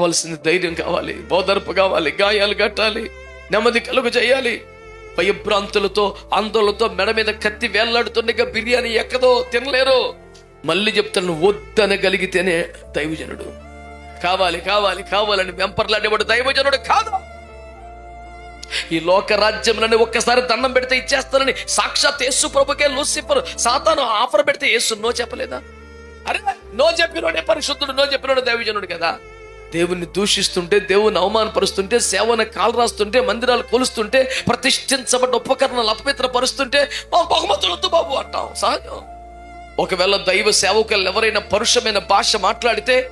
కావాల్సింది ధైర్యం కావాలి బోధర్పు కావాలి గాయాలు కట్టాలి నెమ్మది కలుగు చేయాలి. భయభ్రాంతులతో ఆందోళనతో మెడ మీద కత్తి వేలాడుతుండగా బిర్యానీ ఎక్కదో తినలేరు. మళ్ళీ చెప్తాను వద్దనగలిగితేనే దైవజనుడు. కావాలి కావాలి కావాలని వెంపర్లాడేవాడు దైవజనుడు కాదు. ఈ లోక రాజ్యంలోనే ఒక్కసారి దండం పెడితే ఇచ్చేస్తానని సాక్షాత్ యేసు ప్రభుకే లూసిఫర్ సాతాను ఆఫర్ పెడితే యేసు నో చెప్పలేదా? అరే నో చెప్పినోడే పరిశుద్ధుడు నో చెప్పినోడు దైవజనుడు కదా. దేవుణ్ణి దూషిస్తుంటే దేవుని అవమానపరుస్తుంటే సేవన కాలు రాస్తుంటే మందిరాలు కొలుస్తుంటే ప్రతిష్ఠించబడ్డ ఉపకరణాలు అపవిత్ర పరుస్తుంటే "మా బహుమతులు వద్దు బాబు అంటాం. సహజం. ఒకవేళ దైవ సేవకులు ఎవరైనా పరుషమైన భాష మాట్లాడితే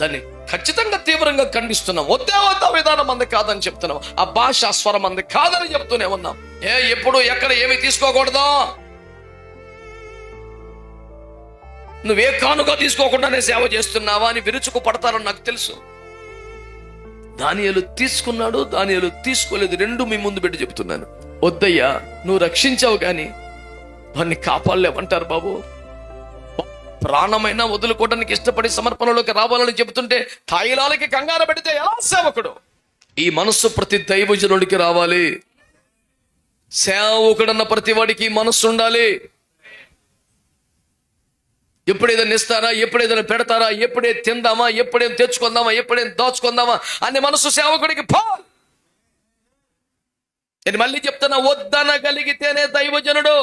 దాన్ని ఖచ్చితంగా తీవ్రంగా ఖండిస్తున్నాం. వద్దే వద్దా విధానం అంది కాదని చెప్తున్నాం. ఆ భాష స్వరం అంది కాదని చెప్తూనే ఉన్నాం. ఏ ఎప్పుడు ఎక్కడ ఏమి తీసుకోకూడదు? నువ్వే కానుక తీసుకోకుండానే సేవ చేస్తున్నావా అని విరుచుకు పడతారని నాకు తెలుసు. దానియలు తీసుకున్నాడు దానియలు తీసుకోలేదు. రెండు మీ ముందు పెట్టి చెప్తున్నాను వద్దయ్యా నువ్వు రక్షించావు కానీ వాడిని కాపాడలేమంటారు బాబు. ప్రాణమైనా వదులుకోవడానికి ఇష్టపడి సమర్పణలోకి రావాలని చెబుతుంటే తాయిలాలకి కంగారు పెడితే ఎలా సేవకుడు? ఈ మనస్సు ప్రతి దైవజనుడికి రావాలి. సేవకుడన్న ప్రతి వాడికి మనస్సు ఉండాలి. ఎప్పుడేదైనా ఇస్తారా? ఎప్పుడేదైనా పెడతారా? ఎప్పుడే తిందామా? ఎప్పుడేం తెచ్చుకుందామా? ఎప్పుడేం దాచుకుందామా? అనే మనసు సేవకుడికి పో! నేను మళ్ళీ చెప్తున్నా వద్దనగలిగితేనే దైవజనుడు.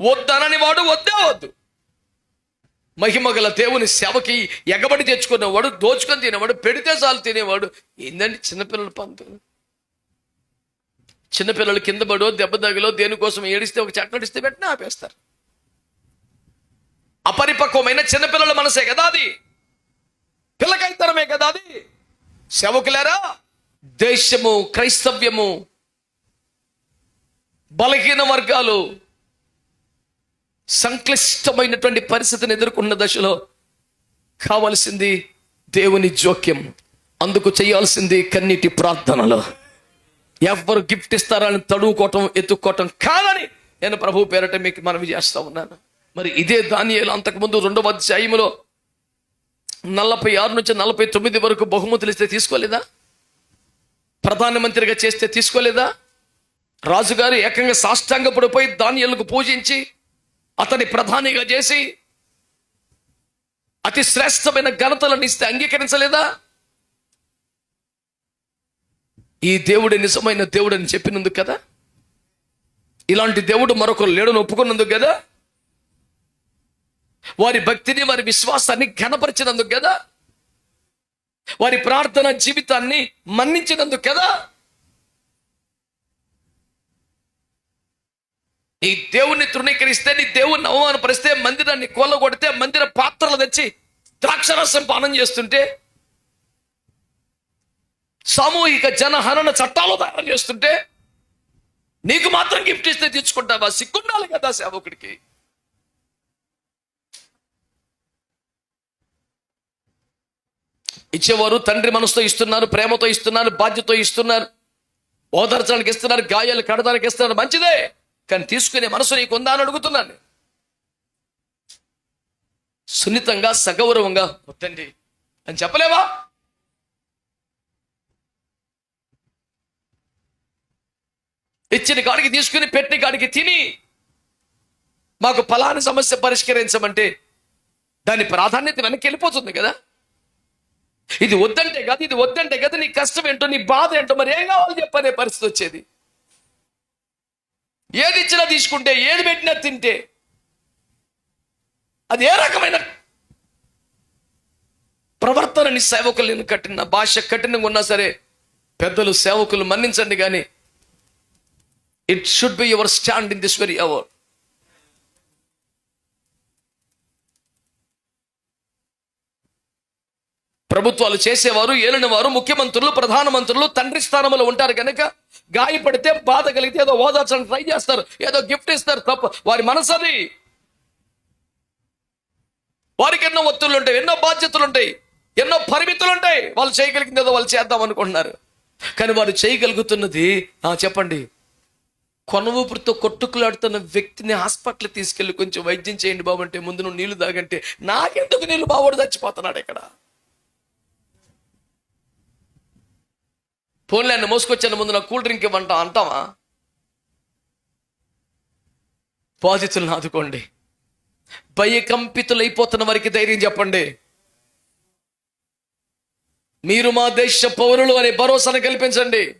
వద్దనని వాడు వద్దే వద్దు. మహిమగల దేవుని సేవకి ఎగబడి తెచ్చుకునేవాడు దోచుకొని తినేవాడు పెడితే చాలు తినేవాడు. ఏందండి చిన్నపిల్లల పంతులు చిన్నపిల్లలు కింద పడో దెబ్బ తగిలో దేనికోసం ఏడిస్తే ఒక చక్కడిస్తే వెంటనే ఆపేస్తారు. అపరిపక్వమైన చిన్నపిల్లల మనసే కదా అది. పిల్లకైతరమే కదా అది. సేవకులారా దేశము క్రైస్తవ్యము బలహీన వర్గాలు సంక్లిష్టమైనటువంటి పరిస్థితిని ఎదుర్కొన్న దశలో కావలసింది దేవుని జోక్యం. అందుకు చేయాల్సింది కన్నీటి ప్రార్థనలో. ఎవరు గిఫ్ట్ ఇస్తారని తడువుకోవటం ఎత్తుక్కోవటం కాదని నేను ప్రభు పేరట మీకు మనవి చేస్తా ఉన్నాను. మరి ఇదే దానియేలు అంతకుముందు రెండవ అధ్యాయంలో నలభై ఆరు నుంచి నలభై తొమ్మిది వరకు బహుమతులు ఇస్తే తీసుకోలేదా? ప్రధానమంత్రిగా చేస్తే తీసుకోలేదా? రాజుగారు ఏకంగా సాష్టాంగ పడిపోయి ధాన్యాలకు పూజించి అతని ప్రధానిగా చేసి అతి శ్రేష్టమైన ఘనతలను ఇస్తే అంగీకరించలేదా? ఈ దేవుడే నిజమైన దేవుడు అని చెప్పినందుకు కదా? ఇలాంటి దేవుడు మరొకరు లేడని ఒప్పుకున్నందుకు కదా? వారి భక్తిని వారి విశ్వాసాన్ని ఘనపరిచినందుకు కదా? వారి ప్రార్థన జీవితాన్ని మన్నించినందుకు కదా? నీ దేవుణ్ణి తృణీకరిస్తే నీ దేవుణ్ణి అవమానపరిస్తే మందిరాన్ని కోలగొడితే మందిర పాత్రలు తెచ్చి ద్రాక్షరసం పానం చేస్తుంటే సామూహిక జనహరణ చట్టాలు తయారు చేస్తుంటే నీకు మాత్రం గిఫ్ట్ ఇస్తే తెచ్చుకుంటావా సిగ్గుండాలి కదా సేవకుడికి. ఇచ్చేవారు తండ్రి మనసుతో ఇస్తున్నారు ప్రేమతో ఇస్తున్నారు బాధ్యతతో ఇస్తున్నారు. ఓదార్చడానికి ఇస్తున్నారు గాయాలు కడడానికి ఇస్తున్నారు మంచిదే. కానీ తీసుకునే మనసు నీకు ఉందా అని అడుగుతున్నాను సున్నితంగా సగౌరవంగా వద్దండి. అని చెప్పలేవా? ఇచ్చిన కాడికి తీసుకుని పెట్టిన కాడికి తిని మాకు ఫలాని సమస్య పరిష్కరించమంటే దాని ప్రాధాన్యత వెనక్కి వెళ్ళిపోతుంది కదా. ఇది వద్దంటే కదా ఇది వద్దంటే కదా నీ కష్టం ఏంటో నీ బాధ ఏంటో మరి ఏం కావాలి చెప్పనే పరిస్థితి వచ్చేది. ఏది ఇచ్చినా తీసుకుంటే ఏది పెట్టినా తింటే అది ఏ రకమైన ప్రవర్తనని సేవకులు నేను భాష కఠినంగా ఉన్నా సరే పెద్దలు సేవకులు మన్నించండి కానీ it should be your stand in this very hour ప్రభుత్వాలు చేసేవారు ఏలినవారు ముఖ్యమంత్రులు ప్రధానమంత్రులు తండ్రి స్థానంలో ఉంటారు కనుక గాయపడితే బాధ కలిగితే ఏదో ఓదార్చడానికి ట్రై చేస్తారు ఏదో గిఫ్ట్ ఇస్తారు తప్ప వారి మనసు అది వారికి ఎన్నో ఒత్తులు ఉంటాయి ఎన్నో బాధ్యతలు ఉంటాయి ఎన్నో పరిమితులు ఉంటాయి. వాళ్ళు చేయగలిగింది ఏదో వాళ్ళు చేద్దాం అనుకుంటున్నారు. కానీ వారు చేయగలుగుతున్నది చెప్పండి కొనవూపురితో కొట్టుకులాడుతున్న వ్యక్తిని హాస్పిటల్ తీసుకెళ్ళి కొంచెం వైద్యం చేయండి బాబు అంటే ముందు నువ్వు నీళ్ళు తాగంటే నాకెందుకు నీళ్ళు బాబోడు చచ్చిపోతున్నాడు ఇక్కడ. ఫోన్లో ఆయన మోసుకొచ్చాను ముందు నా కూల్ డ్రింక్ ఇవ్వంట అంటావా? బాధితులను ఆదుకోండి. భయకంపితులైపోతున్న వారికి ధైర్యం చెప్పండి. మీరు మా దేశ పౌరులు అనే భరోసాను కల్పించండి.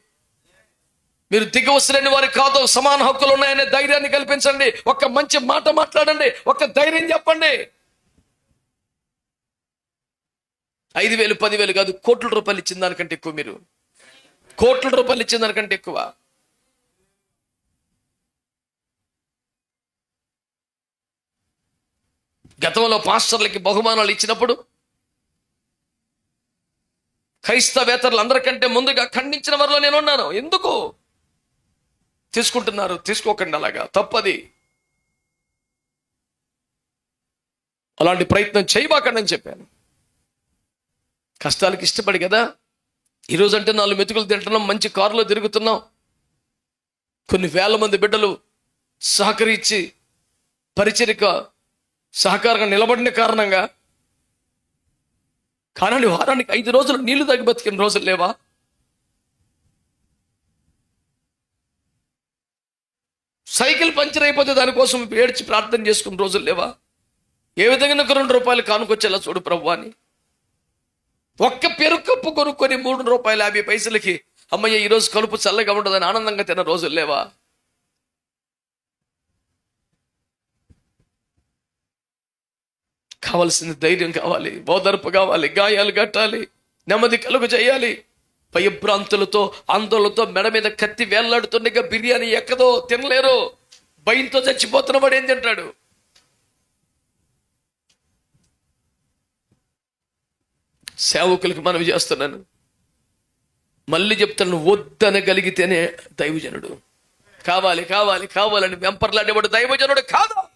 మీరు దిగవసరని వారు కాదు. సమాన హక్కులు ఉన్నాయనే ధైర్యాన్ని కల్పించండి. ఒక మంచి మాట మాట్లాడండి. ఒక ధైర్యం చెప్పండి. ఐదు వేలు పదివేలు కాదు కోట్ల రూపాయలు ఇచ్చిన దానికంటే ఎక్కువ మీరు. కోట్ల రూపాయలు ఇచ్చిన దానికంటే ఎక్కువ. గతంలో పాస్టర్లకి బహుమానాలు ఇచ్చినప్పుడు క్రైస్తవేతరులు అందరికంటే ముందుగా ఖండించిన వారిలో నేను ఉన్నాను ఎందుకు? తీసుకుంటున్నారు తీసుకోకండి అలాగా. తప్పది. అలాంటి ప్రయత్నం చేయబాకండి అని చెప్పాను. కష్టాలకు ఇష్టపడి కదా? ఈరోజు అంటే నాలుగు మెతుకులు తింటున్నాం మంచి కారులో తిరుగుతున్నాం. కొన్ని వేల మంది బిడ్డలు సహకరించి పరిచరిక సహకారంగా నిలబడిన కారణంగా కానీ వారానికి ఐదు రోజులు నీళ్ళు తగ్గి బతికిన రోజులు లేవా? సైకిల్ పంచర్ అయిపోతే దానికోసం ఏడ్చి ప్రార్థన చేసుకున్న రోజులు లేవా? ఏ విధంగా ఒక రెండు రూపాయలు కానుకొచ్చేలా చూడు ప్రభు అని. ఒక్క పెరుకప్పు కొనుక్కొని మూడు రూపాయలు యాభై పైసలకి అమ్మయ్య ఈరోజు కలుపు చల్లగా ఉండదని ఆనందంగా తిన్న రోజులు లేవా? కావలసిన ధైర్యం కావాలి ఓదర్పు కావాలి గాయాలు కట్టాలి నెమ్మది కలుగు చేయాలి. భయభ్రాంతులతో ఆందోళనతో మెడ మీద కత్తి వేలాడుతుండగా బిర్యానీ ఎక్కదో తినలేరు. భయంతో చచ్చిపోతున్న వాడు ఏం తింటాడు? సేవకులకు మనవి చేస్తున్నాను. మళ్ళీ చెప్తాను వద్దనగలిగితేనే దైవజనుడు. కావాలి కావాలి కావాలని వెంపర్లాడేవాడు దైవజనుడు కాదు.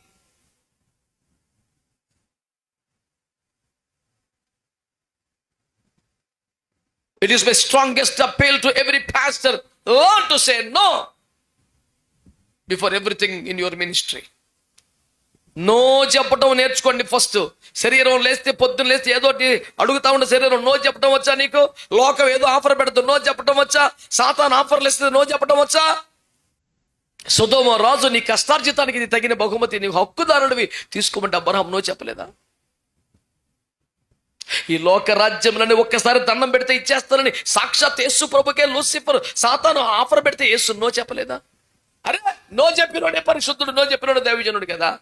It is my strongest appeal to every pastor. Learn to say no before everything in your ministry. No చెప్పటం నేర్చుకోండి ఫస్ట్ శరీరం లేస్తే పొద్దున్న లేస్తే ఏదో అడుగుతా ఉండే శరీరం. నో చెప్పడం వచ్చా నీకు? లోకం ఏదో ఆఫర్ పెడుతుంది. నో చెప్పడం వచ్చా? సాతాన్ ఆఫర్లు ఇస్తుంది నో చెప్పడం వచ్చా? సుధోమ రాజు నీ కష్టార్జితానికి ఇది తగిన బహుమతి. నీ హక్కుదారుడివి. తీసుకోమంటే అబ్రహం నో చెప్పలేదా? ఈ లోక రాజ్యంలోనే ఒక్కసారి దండం పెడితే ఇచ్చేస్తానని సాక్షాత్ యేసు ప్రభుకే లూసిఫర్. సాతాను ఆఫర్ పెడితే యేసు నో చెప్పలేదా? అరే నో చెప్పినోడే పరిశుద్ధుడు నో చెప్పినోడే దైవజనుడు కదా.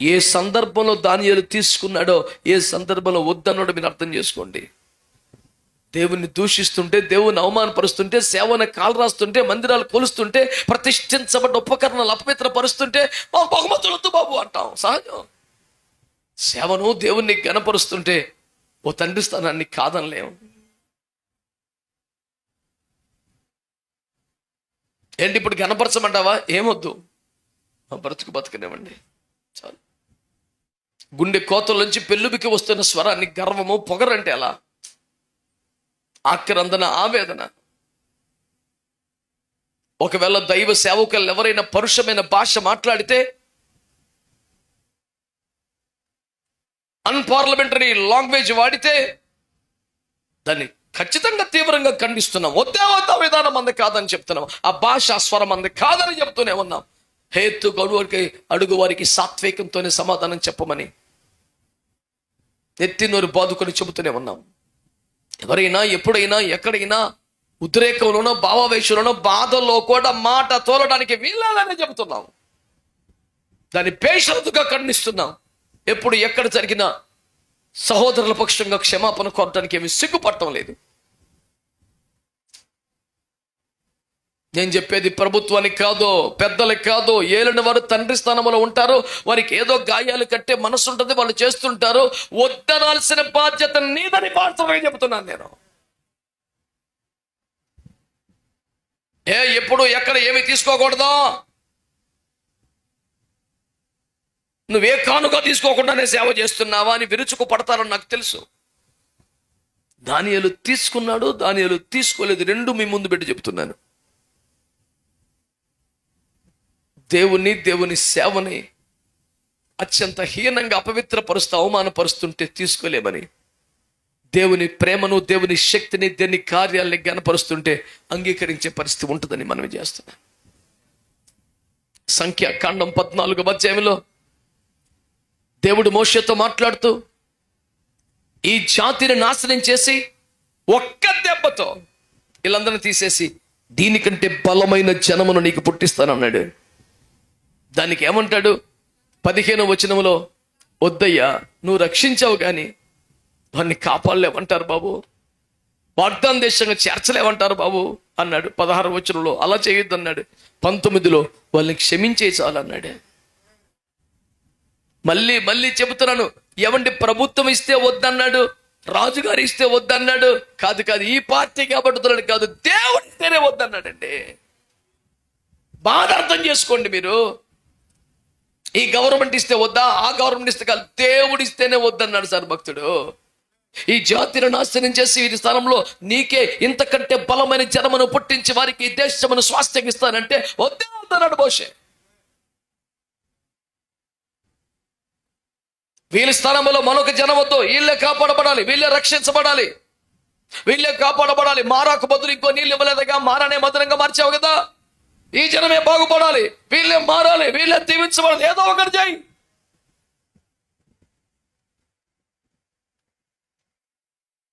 ఏ సందర్భంలో దానియాలు తీసుకున్నాడో ఏ సందర్భంలో వద్దన్నాడో మీరు అర్థం చేసుకోండి. దేవుని దూషిస్తుంటే దేవుని అవమానపరుస్తుంటే సేవను కాలు రాస్తుంటే మందిరాలు కొలుస్తుంటే ప్రతిష్ఠించబడ్డ ఉపకరణాలు అపవిత్ర పరుస్తుంటే బహుమతులు వద్దు బాబు అంటాం. సహజం. సేవను దేవుణ్ణి గనపరుస్తుంటే ఓ తండ్రి స్థానాన్ని కాదనలేము. ఏంటి ఇప్పుడు గనపరచమంటావా ఏమొద్దు. మా బ్రతుకు బతుకునేవ్వండి. చాలు. గుండె కోతలోంచి పెళ్ళుబికి వస్తున్న స్వరాన్ని గర్వము పొగరంటే ఎలా? ఆక్రందన ఆవేదన. ఒకవేళ దైవ సేవకులు ఎవరైనా పరుషమైన భాష మాట్లాడితే అన్పార్లమెంటరీ లాంగ్వేజ్ వాడితే దాన్ని ఖచ్చితంగా తీవ్రంగా ఖండిస్తున్నాం. వద్దే వద్ద విధానం మంది కాదని చెప్తున్నాం. ఆ భాష స్వరం మంది కాదని చెప్తూనే ఉన్నాం. హేతు గడువుకి అడుగు వారికి సాత్వికంతోనే సమాధానం చెప్పమని ఎత్తి నోరు బాదుకొని చెబుతూనే ఉన్నాం. ఎవరైనా ఎప్పుడైనా ఎక్కడైనా ఉద్రేకంలోనో భావావేశంలోనో బాధల్లో కూడా మాట తోలడానికి వీళ్ళాలని చెబుతున్నాం. దాన్ని పేషరతుగా ఖండిస్తున్నాం. ఎప్పుడు ఎక్కడ జరిగినా సహోదరుల పక్షంగా క్షమాపణ కోరటానికి ఏమి సిగ్గుపడటం లేదు. నేను చెప్పేది ప్రభుత్వానికి కాదో పెద్దలకు కాదో ఏలిన వారు తండ్రి స్థానంలో ఉంటారు వారికి ఏదో గాయాలు కట్టే మనసు ఉంటుంది వాళ్ళు చేస్తుంటారు వద్దనాల్సిన బాధ్యత నీదని పాడుతామని చెబుతున్నాను నేను. ఏ ఎప్పుడు ఎక్కడ ఏమి తీసుకోకూడదు? నువ్వే కానుక తీసుకోకుండానే సేవ చేస్తున్నావా అని విరుచుకు పడతారని నాకు తెలుసు. దానియలు తీసుకున్నాడు దానియలు తీసుకోలేదు రెండు మీ ముందు పెట్టి చెప్తున్నాను. దేవుని దేవుని సేవని అత్యంత హీనంగా అపవిత్రపరుస్తూ అవమానపరుస్తుంటే తీసుకోలేమని. దేవుని ప్రేమను దేవుని శక్తిని దేని కార్యాలని గనపరుస్తుంటే అంగీకరించే పరిస్థితి ఉంటుందని మనం చేస్తున్నాం సంఖ్యాకాండం పద్నాలుగు అధ్యాయంలో దేవుడు మోషతో మాట్లాడుతూ ఈ జాతిని నాశనం చేసి ఒక్క దెబ్బతో వీళ్ళందరినీ తీసేసి దీనికంటే బలమైన జనమును నీకు పుట్టిస్తానన్నాడు. దానికి ఏమంటాడు? పదిహేను వచనములో వద్దయ్యా నువ్వు రక్షించావు కానీ వాడిని కాపాడలేమంటారు బాబు. వాగ్దాన దేశంగా చేర్చలేమంటారు బాబు అన్నాడు. పదహారు వచనంలో అలా చేయొద్దు అన్నాడు పంతొమ్మిదిలో వాళ్ళని క్షమించే చాలు అన్నాడు మళ్ళీ మళ్ళీ చెబుతున్నాను. ఎవండి ప్రభుత్వం ఇస్తే వద్దన్నాడు? రాజుగారు ఇస్తే వద్దన్నాడు? కాదు కాదు ఈ పార్టీ కాబట్టి కాదు. దేవుడు ఇస్తేనే వద్దన్నాడండి. బాగా అర్థం చేసుకోండి మీరు. ఈ గవర్నమెంట్ ఇస్తే వద్దా? ఆ గవర్నమెంట్ ఇస్తే కాదు. దేవుడు ఇస్తేనే వద్దన్నాడు సార్ భక్తుడు. ఈ జాతిని నాశనం చేసి వీరి స్థానంలో నీకే ఇంతకంటే బలమైన జనమును పుట్టించి వారికి ఈ దేశమును స్వాస్థ్యం ఇస్తానంటే వద్దే వద్దన్నాడు బోషే వీళ్ళ స్థానంలో మరొక జనం వద్దు. వీళ్ళే కాపాడబడాలి. వీళ్ళే రక్షించబడాలి. వీళ్ళే కాపాడబడాలి. మారాకు బదులు ఇంకో నీళ్ళు ఇవ్వలేదుగా. మారానే మధురంగా మార్చావు కదా. ఈ జనమే బాగుపడాలి. వీళ్ళే మారాలి. వీళ్ళే దీవించబడాలి. ఏదో ఒకటి చేయి.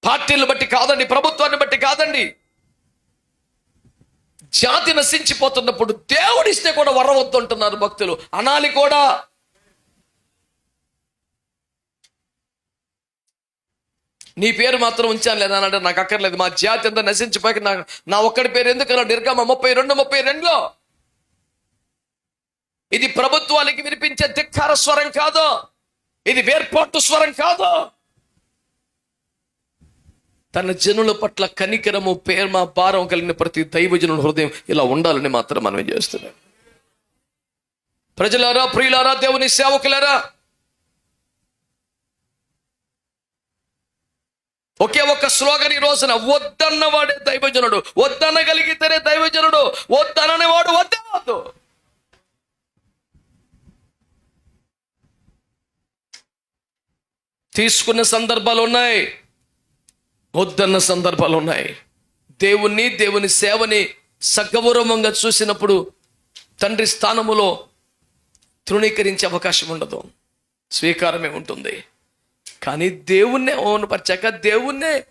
పార్టీలను బట్టి కాదండి ప్రభుత్వాన్ని బట్టి కాదండి. జాతి నశించిపోతున్నప్పుడు దేవుడిస్తే కూడా వరవద్దు అంటున్నారు భక్తులు. అనాలి కూడా. నీ పేరు మాత్రం ఉంచాను లేదా అని అంటే నాకు అక్కర్లేదు. మా జాతి అంతా నశించిపోయి నా నా ఒక్కడి పేరు ఎందుకన్నా నిర్గమ ముప్పై రెండు ముప్పై రెండులో. ఇది ప్రభుత్వానికి వినిపించే ధిక్కార స్వరం కాదు. ఇది వేర్పాటు స్వరం కాదు. తన జనుల పట్ల కనికరము ప్రేమ భారం కలిగిన ప్రతి దైవజనుల హృదయం ఇలా ఉండాలని మాత్రం మనం చేస్తున్నాం ప్రజలారా ప్రియులారా దేవుని సేవకులారా ఒకే ఒక స్లోగన్ ఈ రోజున వద్దన్నవాడే దైవజనుడు వద్దనగలిగితేనే దైవజనుడు వద్దననేవాడు వద్దే తీసుకున్న సందర్భాలు ఉన్నాయి వద్దన్న సందర్భాలు ఉన్నాయి దేవుణ్ణి దేవుని సేవని సగౌరవంగా చూసినప్పుడు తండ్రి స్థానములో తృణీకరించే అవకాశం ఉండదు స్వీకారమే ఉంటుంది. కానీ దేవుణ్ణే అవమానపరిచాక దేవుణ్ణే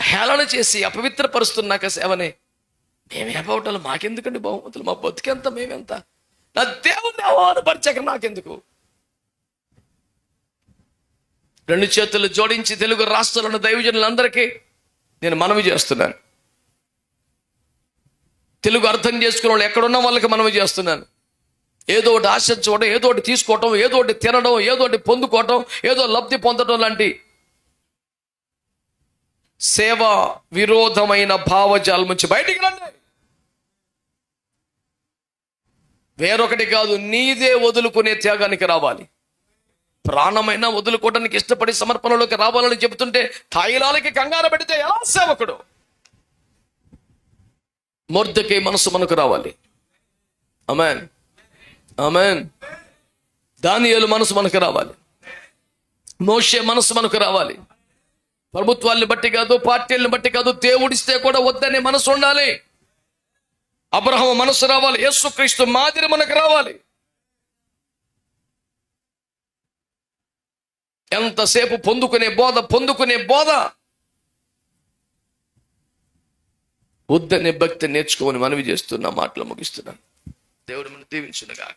హేళన చేసి అపవిత్రపరుస్తున్నాక సేవని. మేమేపవటాలు మాకెందుకండి బహుమతులు? మా బతుకెంత? మేమెంత? నా దేవుణ్ణి అవమానపరిచాక నాకెందుకు? రెండు చేతులు జోడించి తెలుగు రాష్ట్రాలను దైవజనులందరికీ నేను మనవి చేస్తున్నాను. తెలుగు అర్థం చేసుకున్న వాళ్ళు ఎక్కడున్న వాళ్ళకి మనవి చేస్తున్నాను. ఏదో ఒకటి ఆశించుకోవడం ఏదో ఒకటి తీసుకోవటం ఏదో ఒకటి తినడం ఏదో ఒకటి పొందుకోవటం ఏదో లబ్ధి పొందడం లాంటి సేవ విరోధమైన భావజాలం నుంచి బయటికి రండి. వేరొకటి కాదు నీదే వదులుకునే త్యాగానికి రావాలి. ప్రాణమైనా వదులుకోవడానికి ఇష్టపడి సమర్పణలోకి రావాలని చెబుతుంటే తాయిలాలకి కంగారు పెడితే ఎలా సేవకుడు? మొర్దకే మనసు మనకు రావాలి. Amen amen. దానియలు మనసు మనకు రావాలి. మోషే మనసు మనకు రావాలి. ప్రభుత్వాన్ని బట్టి కాదు పార్టీలను బట్టి కాదు దేవుడిస్తే కూడా వద్దనే మనసు ఉండాలి. అబ్రహం మనసు రావాలి యేసుక్రీస్తు మాదిరి మనకు రావాలి. ఎంతసేపు పొందుకునే బోధ పొందుకునే బోధ? వద్దనే భక్తి నేర్చుకోమని మనవి చేస్తున్నా మాటలు ముగిస్తున్నాను. దేవుడు మనం దీవించునుగాక.